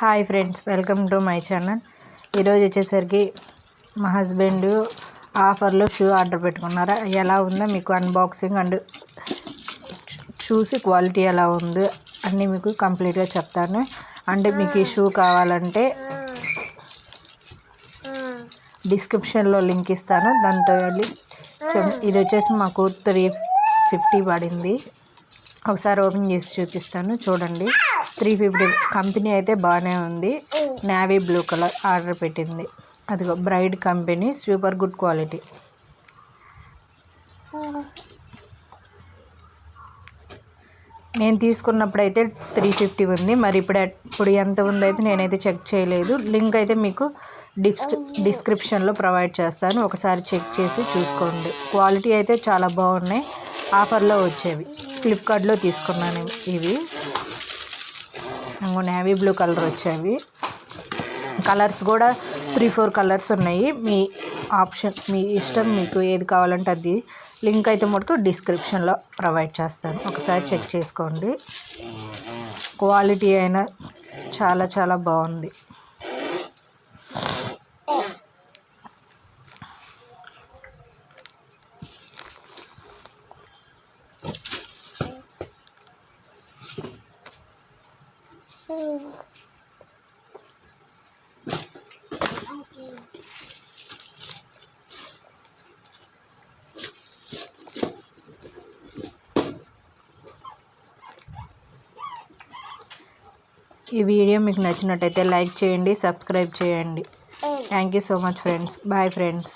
Hi friends welcome to my channel. ఈరోజు వచ్చేసరికి మా హస్బెండ్ ఆఫర్లో షూ ఆర్డర్ పెట్టుకున్నారా? ఎలా ఉందో మీకు అన్బాక్సింగ్ అండ్ చూసి క్వాలిటీ ఎలా ఉందో అన్నీ మీకు కంప్లీట్గా చెప్తాను. అంటే మీకు ఈ షూ కావాలంటే డిస్క్రిప్షన్లో లింక్ ఇస్తాను. దాంట్లో వెళ్ళి ఇది వచ్చేసి మాకు త్రీ ఫిఫ్టీ పడింది. ఒకసారి ఓపెన్ చేసి చూపిస్తాను. చూడండి. త్రీ ఫిఫ్టీ కంపెనీ అయితే బాగానే ఉంది. నావీ బ్లూ కలర్ ఆర్డర్ పెట్టింది. అదిగో braid company super good quality. నేను తీసుకున్నప్పుడు అయితే త్రీ ఫిఫ్టీ ఉంది. మరి ఇప్పుడు ఇప్పుడు ఎంత ఉందో అయితే నేనైతే చెక్ చేయలేదు. లింక్ అయితే మీకు డిస్క్రి డిస్క్రిప్షన్లో ప్రొవైడ్ చేస్తాను. ఒకసారి చెక్ చేసి చూసుకోండి. క్వాలిటీ అయితే చాలా బాగున్నాయి. ఆఫర్లో వచ్చేవి. ఫ్లిప్కార్ట్లో తీసుకున్నాను ఇవి. నేవీ బ్లూ కలర్ వచ్చేవి. కలర్స్ కూడా త్రీ ఫోర్ కలర్స్ ఉన్నాయి. మీ ఆప్షన్ మీ ఇష్టం మీకు ఏది కావాలంటే అది. లింక్ అయితే మటుకు డిస్క్రిప్షన్లో ప్రొవైడ్ చేస్తాను. ఒకసారి చెక్ చేసుకోండి. క్వాలిటీ అయినా చాలా చాలా బాగుంది. ఈ వీడియో మీకు నచ్చినట్టయితే లైక్ చేయండి సబ్స్క్రైబ్ చేయండి. Thank you so much friends bye friends